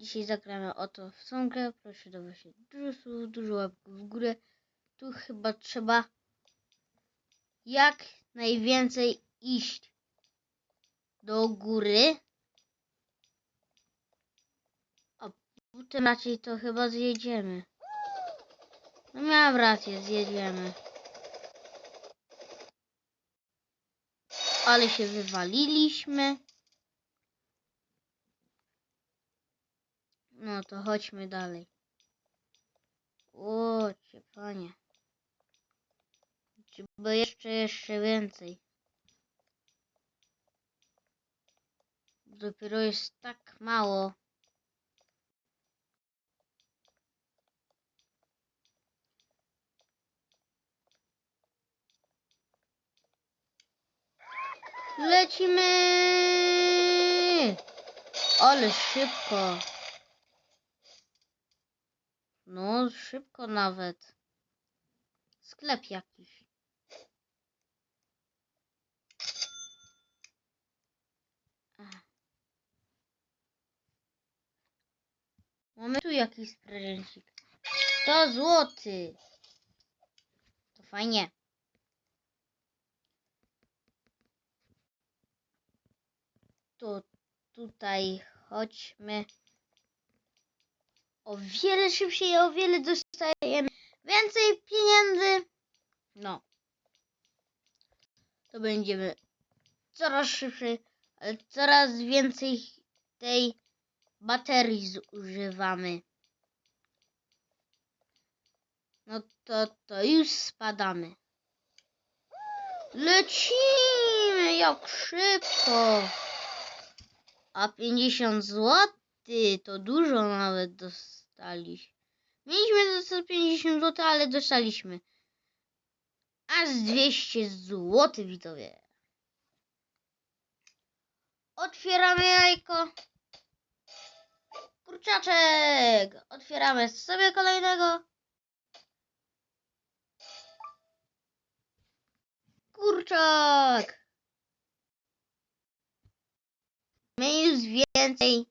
Dzisiaj zagramy oto w tą grę. Proszę dawać dużo słów, dużo łapków w górę. Tu chyba trzeba jak najwięcej iść do góry. A potem raczej to chyba zjedziemy. No miałam rację, zjedziemy. Ale się wywaliliśmy. No to chodźmy dalej. O, cię panie. Trzeba jeszcze, jeszcze więcej. Dopiero jest tak mało. Lecimy! Ale szybko. No, szybko nawet. Sklep jakiś. Mamy tu jakiś prezencik. 100 zł. To fajnie. To tutaj chodźmy. O wiele szybciej, o wiele dostajemy więcej pieniędzy. No. To będziemy coraz szybciej, ale coraz więcej tej baterii zużywamy. No to, to już spadamy. Lecimy jak szybko. A 50 zł to dużo nawet dostaliśmy. Mieliśmy dostać 50 zł, ale dostaliśmy aż 200 zł, widzowie. Otwieramy jajko. Kurczaczek. Otwieramy sobie kolejnego. Kurczak. My już więcej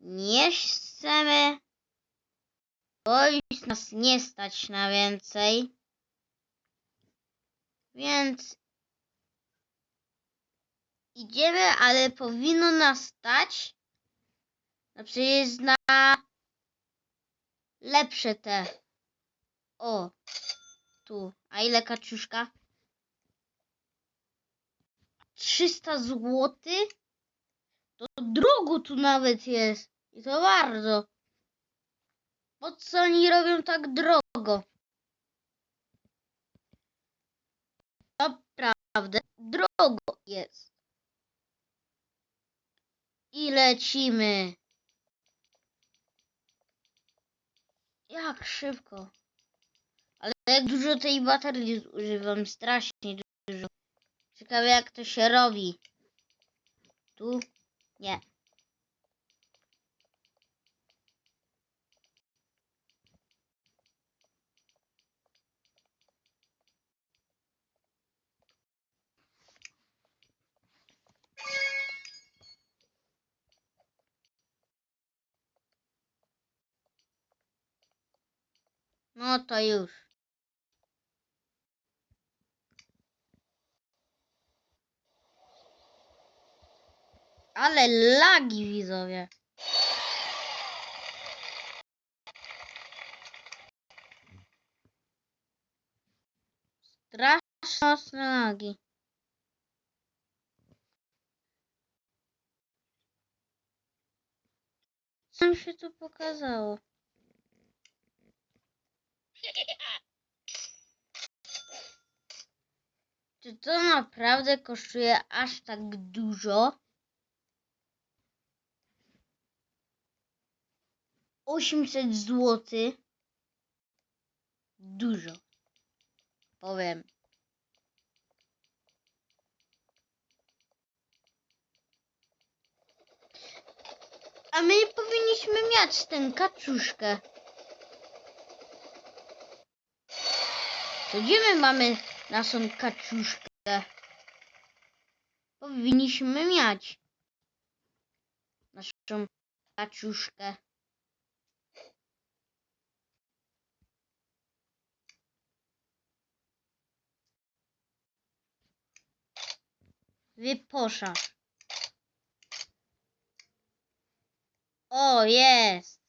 nie chcemy. Bo już nas nie stać na więcej. Więc idziemy, ale powinno nas stać. No przecież na lepsze te. O, tu. A ile kaczuszka? 300 złotych? To drogo tu nawet jest. I to bardzo. Po co oni robią tak drogo? Naprawdę drogo jest. I lecimy. Jak szybko. Ale jak dużo tej baterii używam, strasznie dużo. Ciekawe jak to się robi. Tu? Nie. No to już. Ale lagi widzowie. Strasznie mocne lagi. Co mi się tu pokazało? Czy to naprawdę kosztuje aż tak dużo? 800 zł. Dużo. Powiem. A my powinniśmy mieć tę kaczuszkę. To gdzie my mamy naszą kaczuszkę? Powinniśmy mieć naszą kaczuszkę. Wyposaż. O, jest!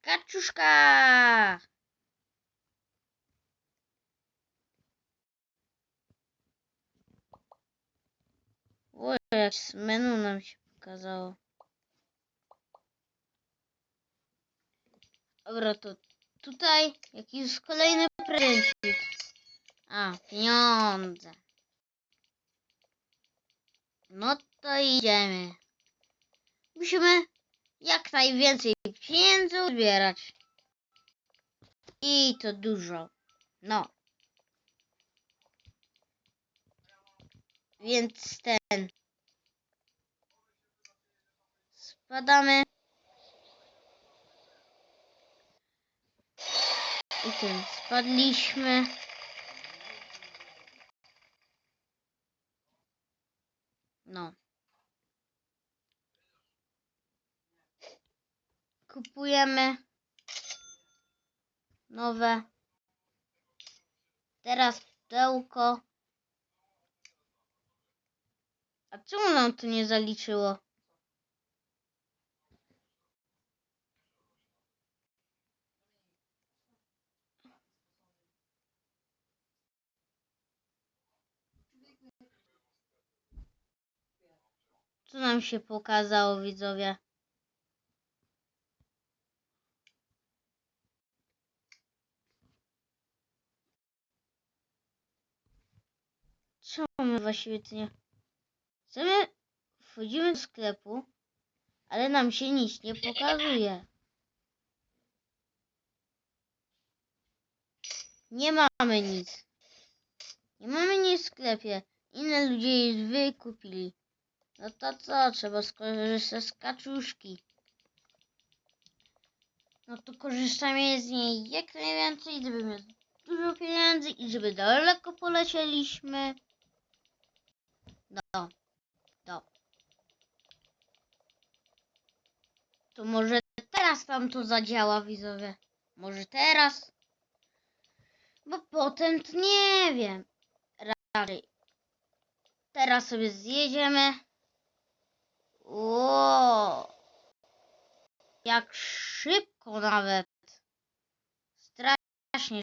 Kaczuszka! O, jak z menu nam się pokazało. Dobra, to tutaj jakiś kolejny prezencik. A, pieniądze. No to idziemy. Musimy jak najwięcej pieniędzy uzbierać. I to dużo. No. Więc ten. Spadamy. I tym spadliśmy. No. Kupujemy nowe. Teraz pudełko. A czemu nam to nie zaliczyło? Co nam się pokazało, widzowie? Co my właściwie tu nie... Chcemy... Wchodzimy do sklepu, ale nam się nic nie pokazuje. Nie mamy nic. Nie mamy nic w sklepie. Inne ludzie już wykupili. No to co? Trzeba skorzystać z kaczuszki. No to korzystamy z niej jak najwięcej, żeby mieć dużo pieniędzy i żeby daleko polecieliśmy. No. No. To może teraz wam to zadziała, widzowie. Może teraz? Bo potem to nie wiem. Raczej. Teraz sobie zjedziemy. Ło! Jak szybko nawet. Strasznie.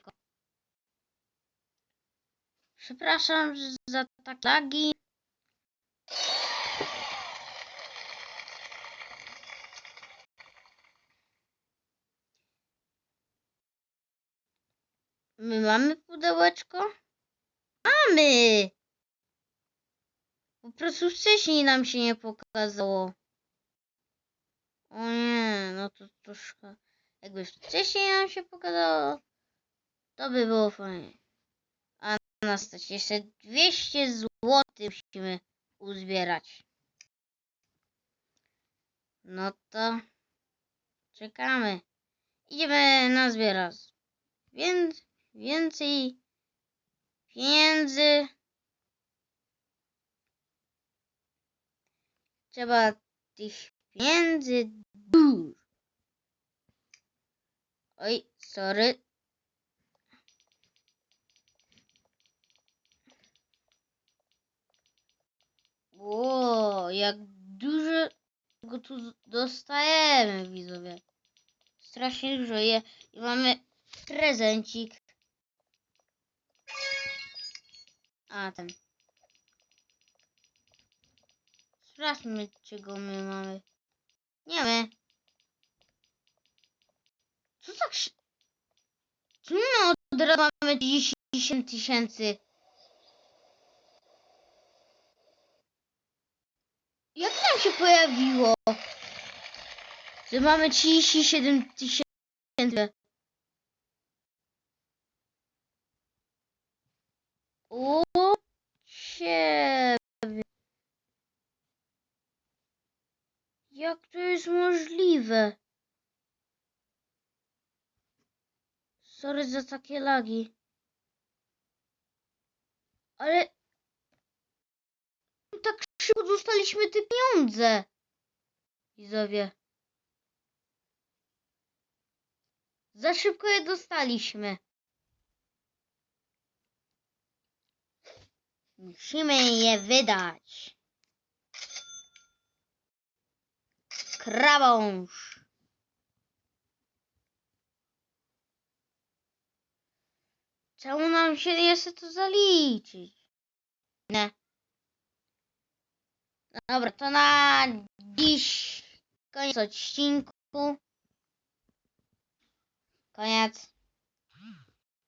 Przepraszam za tak lagi. My mamy pudełeczko? Mamy! Po prostu wcześniej nam się nie pokazało. O nie, no to troszkę. Jakby wcześniej nam się pokazało, to by było fajnie. A na stać jeszcze 200 zł musimy uzbierać. No to czekamy. Idziemy na zbierać. Więc więcej pieniędzy. Trzeba tych pieniędzy dużo. Oj, sorry. Ło, jak dużo go tu dostajemy, widzowie. Strasznie dużo je. I mamy prezencik. A, ten. Sprawdźmy, czego my mamy. Nie my. Co tak szy... Czemu my od razu mamy 10 tysięcy? Jak nam się pojawiło? Że mamy 37 tysięcy. O ciebie. Jak to jest możliwe? Sorry za takie lagi. Ale tak szybko dostaliśmy te pieniądze. Widzowie. Za szybko je dostaliśmy. Musimy je wydać. Krawąż. Czemu nam się chce to zaliczyć? Nie. Dobra, to na dziś koniec odcinku. Koniec.